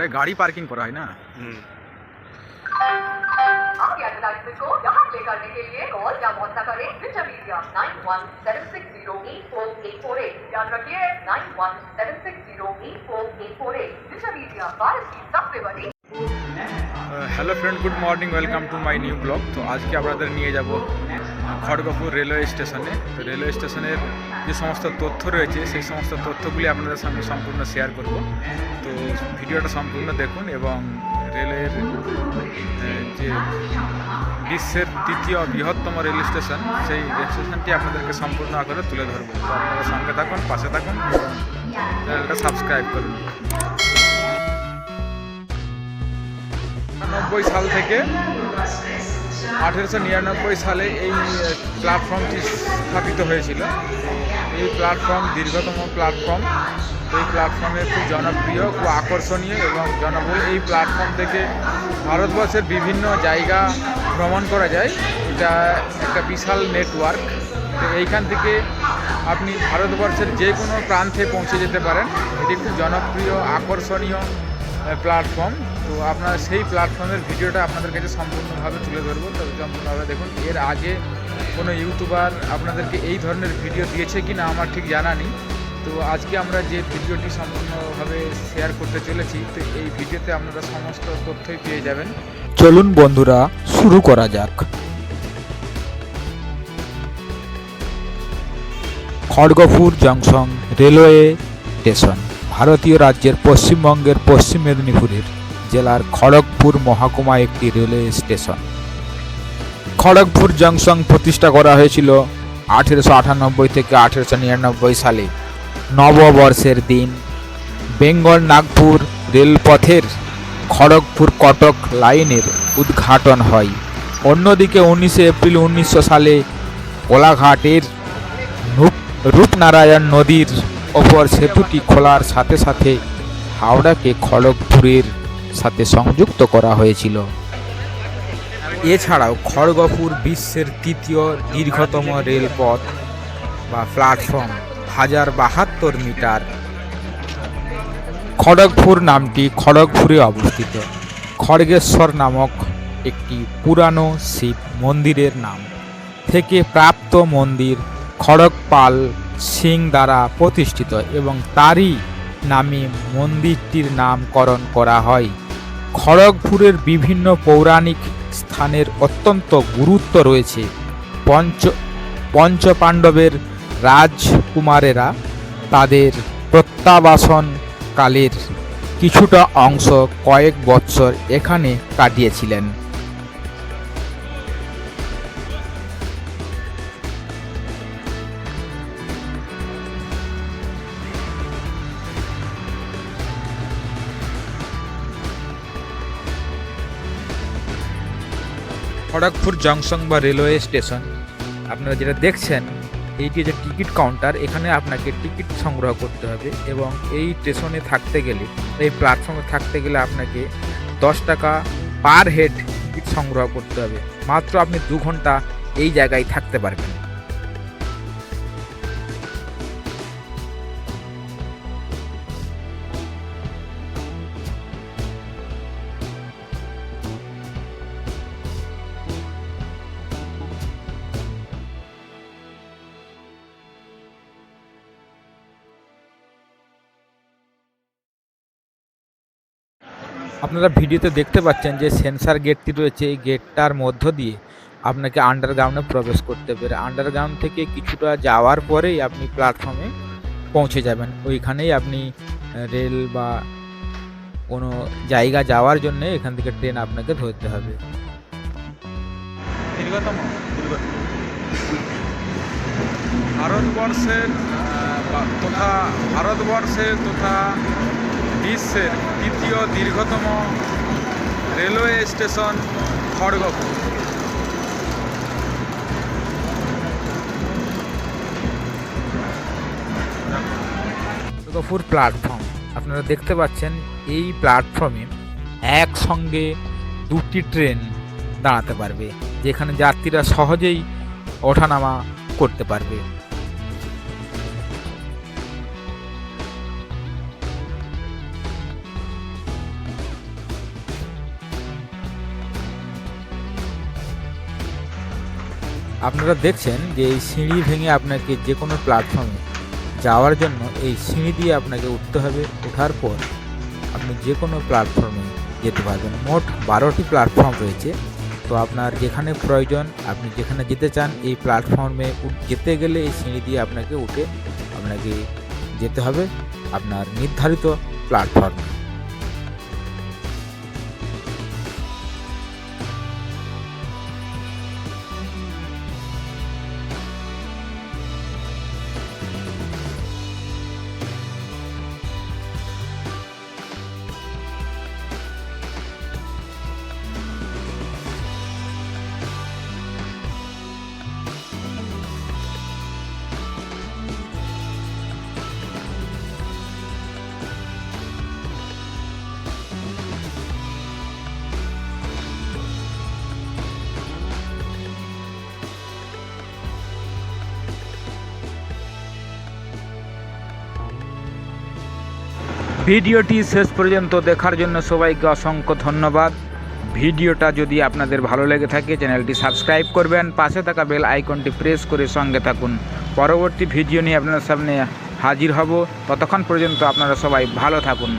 এটা গাড়ি পার্কিং করা হয় না hello friend good morning welcome to my new blog তো আজকে আপনাদের নিয়ে যাব খড়গপুর রেলওয়ে স্টেশনে। তো রেলওয়ে স্টেশনের যে সমস্ত তথ্য রয়েছে, সেই সমস্ত তথ্যগুলি আপনাদের সঙ্গে সম্পূর্ণ শেয়ার করব। তো ভিডিওটা সম্পূর্ণ দেখুন এবং রেলের যে বিশ্বের তৃতীয় বৃহত্তম রেল স্টেশন, সেই রেল স্টেশনটি আপনাদেরকে সম্পূর্ণ আকারে তুলে ধরবো। তো আপনারা সঙ্গে থাকুন, পাশে থাকুন চ্যানেলটা সাবস্ক্রাইব করুন। নব্বই সাল থেকে আঠেরোশো নিরানব্বই সালে এই প্ল্যাটফর্মটি স্থাপিত হয়েছিল। এই প্ল্যাটফর্ম দীর্ঘতম প্ল্যাটফর্ম এই প্ল্যাটফর্মে খুব জনপ্রিয়, খুব আকর্ষণীয় এবং জনবহুল। এই প্ল্যাটফর্ম থেকে ভারতবর্ষের বিভিন্ন জায়গা ভ্রমণ করা যায়। এটা একটা বিশাল নেটওয়ার্ক তো এইখান থেকে আপনি ভারতবর্ষের যে কোনো প্রান্তে পৌঁছে যেতে পারেন। এটি খুব জনপ্রিয়, আকর্ষণীয় প্ল্যাটফর্ম তো আপনার সেই প্ল্যাটফর্মের ভিডিওটা আপনাদের কাছে সম্পূর্ণভাবে তুলে ধরবো। তো সম্পূর্ণভাবে দেখুন, এর আগে কোনো ইউটিউবার আপনাদেরকে এই ধরনের ভিডিও দিয়েছে কি না আমার ঠিক জানা নেই। তো আজকে আমরা যে ভিডিওটি সম্পূর্ণভাবে শেয়ার করতে চলেছি, তো এই ভিডিওতে আপনারা সমস্ত তথ্যই পেয়ে যাবেন। চলুন বন্ধুরা, শুরু করা যাক। খড়গপুর জংশন রেলওয়ে স্টেশন, ভারতীয় রাজ্যের পশ্চিমবঙ্গের পশ্চিম মেদিনীপুরের জেলার খড়গপুর মহকুমা একটি রেলওয়ে স্টেশন। খড়গপুর জংশন প্রতিষ্ঠা করা হয়েছিল আঠেরোশো আটানব্বই থেকে আঠেরোশো নিরানব্বই সালে। নববর্ষের দিন বেঙ্গল নাগপুর রেলপথের খড়গপুর কটক লাইনের উদ্ঘাটন হয়। অন্যদিকে উনিশে এপ্রিল উনিশশো সালে কোলাঘাটের রূপ- রূপনারায়ণ নদীর ওপর সেতুটি খোলার সাথে সাথে হাওড়াকে খড়গপুরের সাথে সংযুক্ত করা হয়েছিল। এছাড়াও খড়গপুর বিশ্বের তৃতীয় দীর্ঘতম রেলপথ বা প্ল্যাটফর্ম হাজার বাহাত্তর মিটার। খড়গপুর নামটি খড়গপুরে অবস্থিত। খড়গেশ্বর নামক একটি পুরানো শিব মন্দিরের নাম। থেকে প্রাপ্ত মন্দির খড়গপাল সিং দ্বারা প্রতিষ্ঠিত এবং তারই নামে মন্দিরটির নামকরণ করা হয়। খড়গপুরের বিভিন্ন পৌরাণিক স্থানের অত্যন্ত গুরুত্ব রয়েছে। পঞ্চ, পঞ্চপাণ্ডবের রাজকুমারেরা তাদের প্রত্যাবাসন কালের কিছুটা অংশ কয়েক বৎসর এখানে কাটিয়েছিলেন। খড়গপুর জংশন বা রেলওয়ে স্টেশন। আপনারা যেটা দেখছেন, এইটি যে টিকিট কাউন্টার। এখানে আপনাকে টিকিট সংগ্রহ করতে হবে এবং এই স্টেশনে থাকতে গেলে, এই প্ল্যাটফর্মে থাকতে গেলে আপনাকে দশ টাকা পার হেড টিকিট সংগ্রহ করতে হবে। মাত্র আপনি দু ঘণ্টা এই জায়গায় থাকতে পারবেন। আপনারা ভিডিওতে দেখতে পাচ্ছেন যে সেন্সার গেটটি রয়েছে এই গেটটার মধ্য দিয়ে আপনাকে আন্ডারগ্রাউন্ডে প্রবেশ করতে পারে আন্ডারগ্রাউন্ড থেকে কিছুটা যাওয়ার পরেই আপনি প্ল্যাটফর্মে পৌঁছে যাবেন। ওইখানেই আপনি রেল বা কোনো জায়গা যাওয়ার জন্য এখান থেকে ট্রেন আপনাকে ধরতে হবে। ভারতবর্ষের তথা ভারতবর্ষের তথা বিশ্বের দ্বিতীয় দীর্ঘতম railway station Kharagpur. Durgapur platform আপনারা দেখতে পাচ্ছেন এই প্ল্যাটফর্মে একসঙ্গে দুটি ট্রেন দাঁড়াতে পারবে, যেখানে যাত্রীরা সহজেই ওঠানামা করতে পারবে। আপনারা দেখছেন যে এই সিঁড়ি ভেঙে আপনাকে যে কোনো প্ল্যাটফর্মে যাওয়ার জন্য এই সিঁড়ি দিয়ে আপনাকে উঠতে হবে। ওঠার পর আপনি যে কোনো প্ল্যাটফর্মে যেতে পারবেন। মোট বারোটি প্ল্যাটফর্ম রয়েছে। তো আপনার যেখানে প্রয়োজন, আপনি যেখানে যেতে চান, এই প্ল্যাটফর্মে যেতে গেলে এই সিঁড়ি দিয়ে আপনাকে উঠে আপনাকে যেতে হবে। আপনার নির্ধারিত প্ল্যাটফর্মে ভিডিওটি শেষ পর্যন্ত দেখার জন্য সবাইকে অসংখ্য ধন্যবাদ। ভিডিওটা যদি আপনাদের ভালো লেগে থাকে, চ্যানেলটি সাবস্ক্রাইব করবেন, পাশে থাকা বেল আইকনটি প্রেস করে সঙ্গে থাকুন। পরবর্তী ভিডিও নিয়ে আপনাদের সামনে হাজির হব। ততক্ষণ পর্যন্ত আপনারা সবাই ভালো থাকুন।